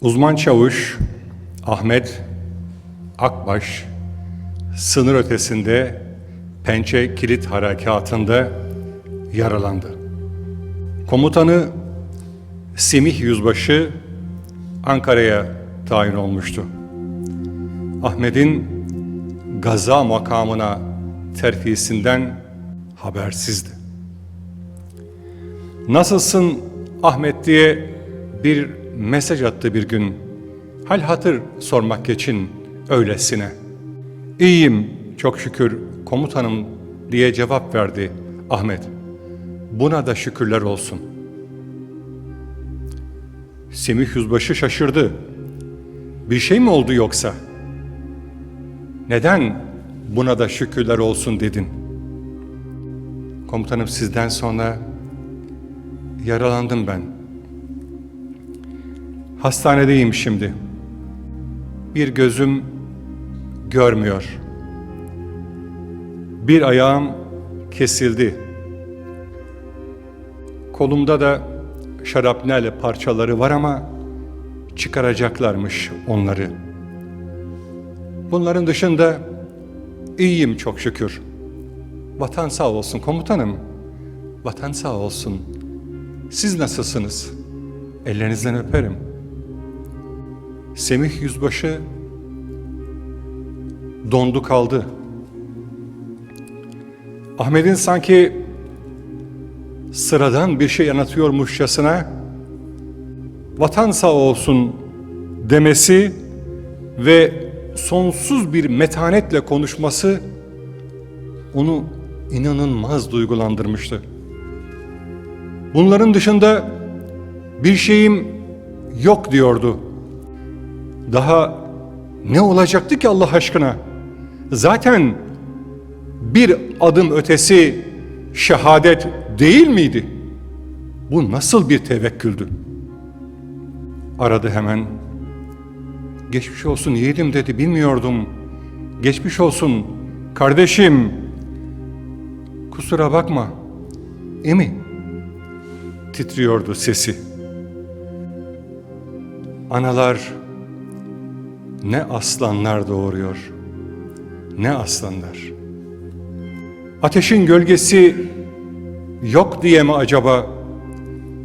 Uzman çavuş Ahmet Akbaş sınır ötesinde Pençe Kilit Harekatı'nda yaralandı. Komutanı Semih Yüzbaşı Ankara'ya tayin olmuştu. Ahmet'in gaza makamına terfisinden habersizdi. Nasılsın Ahmet diye bir mesaj attı bir gün. Hal hatır sormak için öylesine. İyiyim çok şükür komutanım diye cevap verdi Ahmet. Buna da şükürler olsun. Semih Yüzbaşı şaşırdı. Bir şey mi oldu yoksa? Neden buna da şükürler olsun dedin? Komutanım sizden sonra yaralandım ben. Hastanedeyim şimdi. Bir gözüm görmüyor. Bir ayağım kesildi. Kolumda da şarapnel parçaları var ama çıkaracaklarmış onları. Bunların dışında iyiyim çok şükür. Vatan sağ olsun komutanım. Vatan sağ olsun. Siz nasılsınız? Ellerinizden öperim. Semih Yüzbaşı dondu kaldı. Ahmet'in sanki sıradan bir şey anlatıyormuşçasına vatan sağ olsun demesi ve sonsuz bir metanetle konuşması onu inanılmaz duygulandırmıştı. Bunların dışında bir şeyim yok diyordu. Daha ne olacaktı ki Allah aşkına? Zaten bir adım ötesi şehadet değil miydi? Bu nasıl bir tevekküldü? Aradı hemen. Geçmiş olsun yiğidim dedi bilmiyordum. Geçmiş olsun kardeşim. Kusura bakma. Emi. Titriyordu sesi. Analar ne aslanlar doğuruyor. Ne aslanlar. Ateşin gölgesi yok diye mi acaba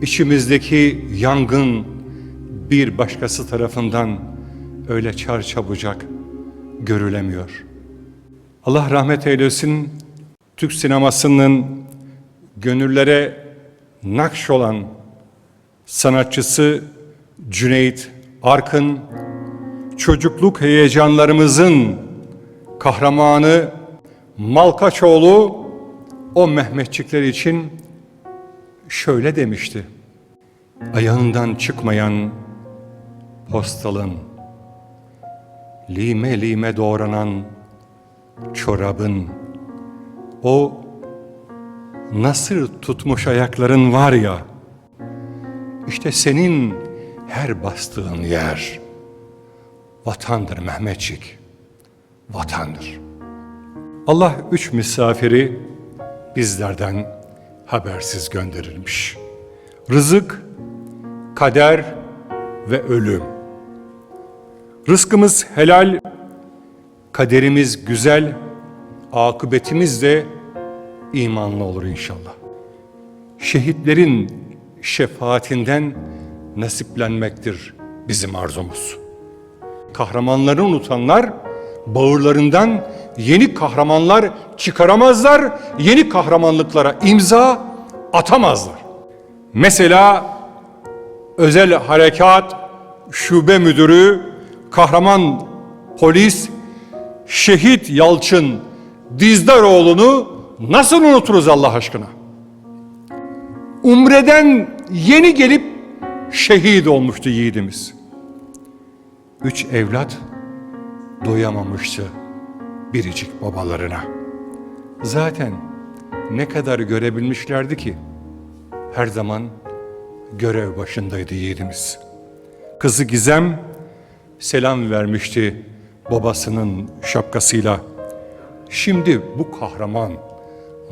içimizdeki yangın bir başkası tarafından öyle çarçabucak görülemiyor. Allah rahmet eylesin Türk sinemasının gönüllere nakş olan sanatçısı Cüneyt Arkın çocukluk heyecanlarımızın kahramanı Malkaçoğlu o Mehmetçikler için şöyle demişti. Ayağından çıkmayan postalın, lime lime doğranan çorabın, o nasır tutmuş ayakların var ya, işte senin her bastığın yer vatandır Mehmetçik, vatandır. Allah üç misafiri bizlerden habersiz gönderilmiş. Rızık, kader ve ölüm. Rızkımız helal, kaderimiz güzel, akıbetimiz de imanlı olur inşallah. Şehitlerin şefaatinden nasiplenmektir bizim arzumuz. Kahramanları unutanlar bağırlarından yeni kahramanlar çıkaramazlar, yeni kahramanlıklara imza atamazlar. Mesela özel harekat şube müdürü, kahraman polis şehit Yalçın Dizdaroğlu'nu nasıl unuturuz Allah aşkına? Umre'den yeni gelip şehit olmuştu yiğidimiz. Üç evlat doyamamıştı biricik babalarına. Zaten ne kadar görebilmişlerdi ki her zaman görev başındaydı yiğidimiz. Kızı Gizem selam vermişti babasının şapkasıyla. Şimdi bu kahraman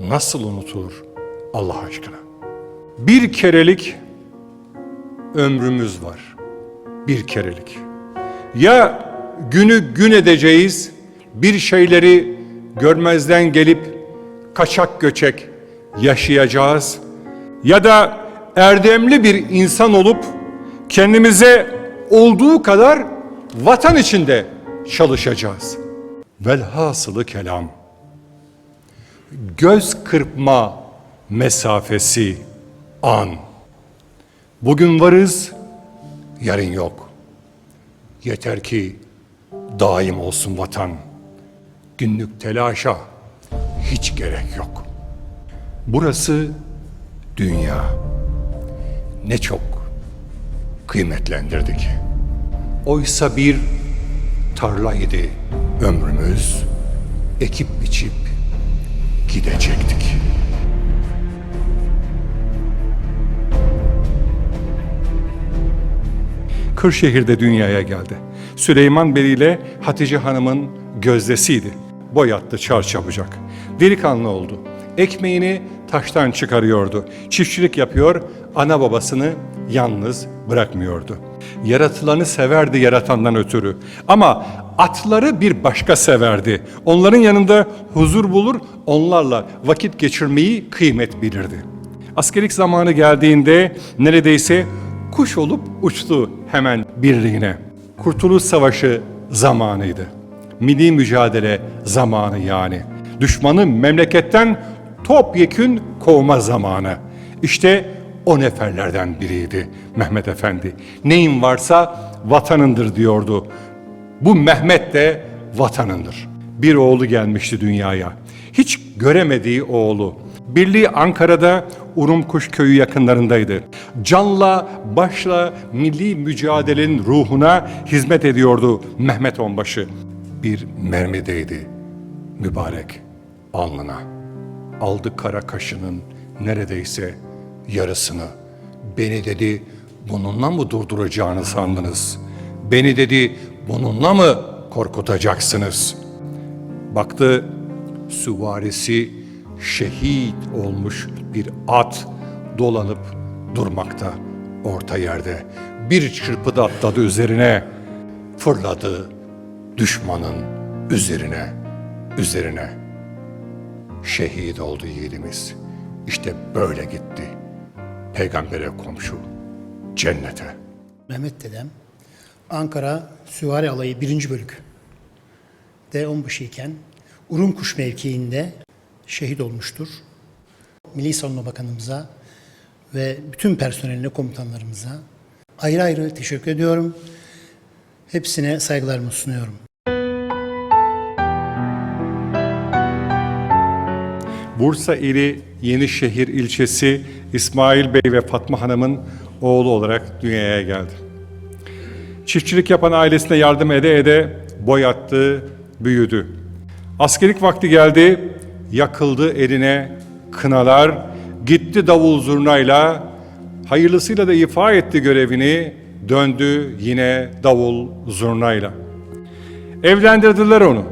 nasıl unutulur Allah aşkına? Bir kerelik ömrümüz var. bir kerelik. Ya günü gün edeceğiz, bir şeyleri görmezden gelip kaçak göçek yaşayacağız ya da erdemli bir insan olup kendimize olduğu kadar vatan içinde çalışacağız. Velhasılı kelam. Göz kırpma mesafesi an. Bugün varız, yarın yok. Yeter ki daim olsun vatan. Günlük telaşa hiç gerek yok. Burası dünya. Ne çok kıymetlendirdik. Oysa bir tarlaydı ömrümüz. Ekip biçip gidecektik. Kırşehir'de dünyaya geldi. Süleyman Bey ile Hatice Hanım'ın gözdesiydi. Boyattı çarçabucak. Delikanlı oldu. Ekmeğini taştan çıkarıyordu. Çiftçilik yapıyor, ana babasını yalnız bırakmıyordu. Yaratılanı severdi yaratandan ötürü. Ama atları bir başka severdi. Onların yanında huzur bulur, onlarla vakit geçirmeyi kıymet bilirdi. Askerlik zamanı geldiğinde neredeyse kuş olup uçtu hemen birliğine. Kurtuluş Savaşı zamanıydı. Milli mücadele zamanı yani. Düşmanı memleketten topyekün kovma zamanı. İşte o neferlerden biriydi Mehmet Efendi. Neyin varsa vatanındır diyordu. Bu Mehmet de vatanındır. Bir oğlu gelmişti dünyaya. Hiç göremediği oğlu. Birliği Ankara'da Urumkuş köyü yakınlarındaydı. Canla başla milli mücadelenin ruhuna hizmet ediyordu Mehmet Onbaşı. Bir mermideydi mübarek alnına. Aldı kara kaşının neredeyse yarısını. Beni dedi bununla mı durduracağını sandınız? Beni dedi bununla mı korkutacaksınız? Baktı süvarisi şehit olmuş bir at dolanıp durmakta orta yerde. Bir çırpıda atladı üzerine, fırladı düşmanın üzerine, üzerine. Şehit oldu yiğidimiz. İşte böyle gitti. Peygambere komşu, cennete. Mehmet dedem Ankara Süvari Alayı 1. Bölük de onbaşı iken Urumkuş mevkiinde şehit olmuştur. Milli Savunma Bakanımıza ve bütün personeline, komutanlarımıza ayrı ayrı teşekkür ediyorum. Hepsine saygılarımı sunuyorum. Bursa ili Yenişehir ilçesi İsmail Bey ve Fatma Hanım'ın oğlu olarak dünyaya geldi. Çiftçilik yapan ailesine yardım ede ede boy attı, büyüdü. Askerlik vakti geldi, yakıldı eline kınalar, gitti davul zurnayla, hayırlısıyla da ifa etti görevini, döndü yine davul zurnayla. Evlendirdiler onu.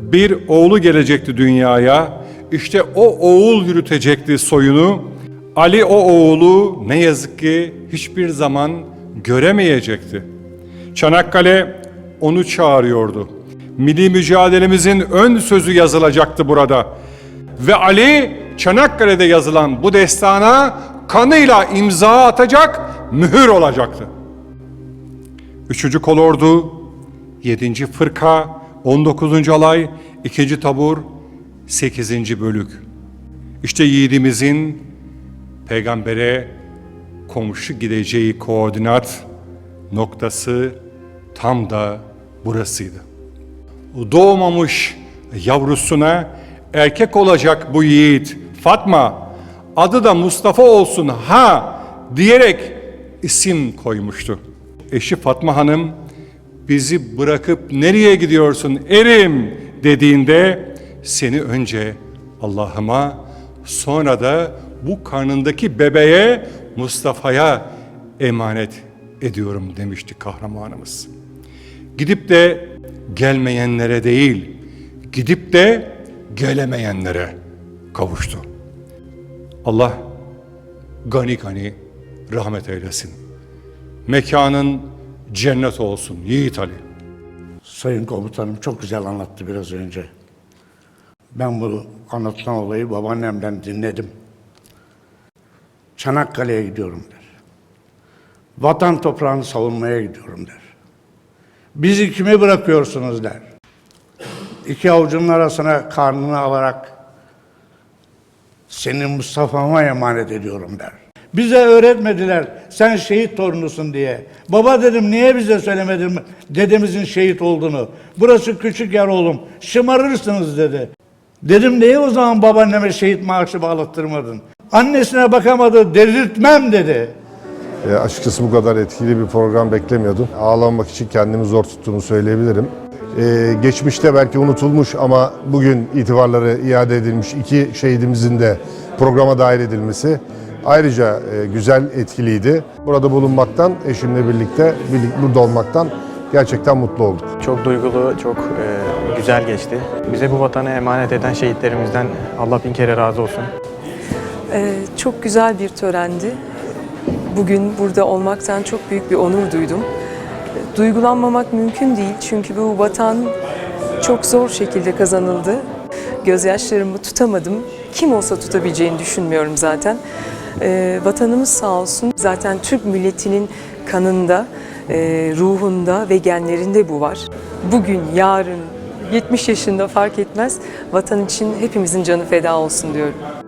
Bir oğlu gelecekti dünyaya. İşte o oğul yürütecekti soyunu. Ali o oğlu ne yazık ki hiçbir zaman göremeyecekti. Çanakkale onu çağırıyordu. Milli mücadelemizin ön sözü yazılacaktı burada. Ve Ali Çanakkale'de yazılan bu destana kanıyla imza atacak, mühür olacaktı. Üçüncü kolordu, yedinci fırka, on dokuzuncu alay, ikinci tabur, sekizinci bölük. İşte yiğidimizin peygambere komşu gideceği koordinat noktası tam da burasıydı. Doğmamış yavrusuna erkek olacak bu yiğit Fatma adı da Mustafa olsun ha diyerek isim koymuştu. Eşi Fatma Hanım bizi bırakıp nereye gidiyorsun erim dediğinde seni önce Allah'ıma sonra da bu karnındaki bebeğe Mustafa'ya emanet ediyorum demişti kahramanımız. Gidip de gelmeyenlere değil, gidip de gelemeyenlere kavuştu. Allah gani gani rahmet eylesin. Mekanın cennet olsun Yiğit Ali. Sayın komutanım çok güzel anlattı biraz önce. Ben bu anlatılan olayı babaannemden dinledim. Çanakkale'ye gidiyorum der. Vatan toprağını savunmaya gidiyorum der. Bizi kime bırakıyorsunuz der. İki avucunun arasına karnını alarak seni Mustafa'ma emanet ediyorum der. Bize öğretmediler sen şehit torunusun diye. Baba dedim niye bize söylemedin dedemizin şehit olduğunu. Burası küçük yer oğlum şımarırsınız dedi. Dedim niye o zaman babaanneme şehit maaşı bağlattırmadın? Annesine bakamadı delirtmem dedi. E, açıkçası bu kadar etkili bir program beklemiyordum. Ağlamak için kendimi zor tuttuğumu söyleyebilirim. E, geçmişte belki unutulmuş ama bugün itibarları iade edilmiş iki şehidimizin de programa dahil edilmesi ayrıca e, güzel, etkiliydi. Burada bulunmaktan, eşimle birlikte birlik- burada olmaktan gerçekten mutlu olduk. Çok duygulu, çok e, güzel geçti. Bize bu vatanı emanet eden şehitlerimizden Allah bin kere razı olsun. Ee, çok güzel bir törendi. Bugün burada olmaktan çok büyük bir onur duydum. Duygulanmamak mümkün değil çünkü bu vatan çok zor şekilde kazanıldı. Gözyaşlarımı tutamadım. Kim olsa tutabileceğini düşünmüyorum zaten. Ee, vatanımız sağ olsun. Zaten Türk milletinin kanında, e, ruhunda ve genlerinde bu var. Bugün, yarın, 70 yaşında fark etmez. Vatan için hepimizin canı feda olsun diyorum.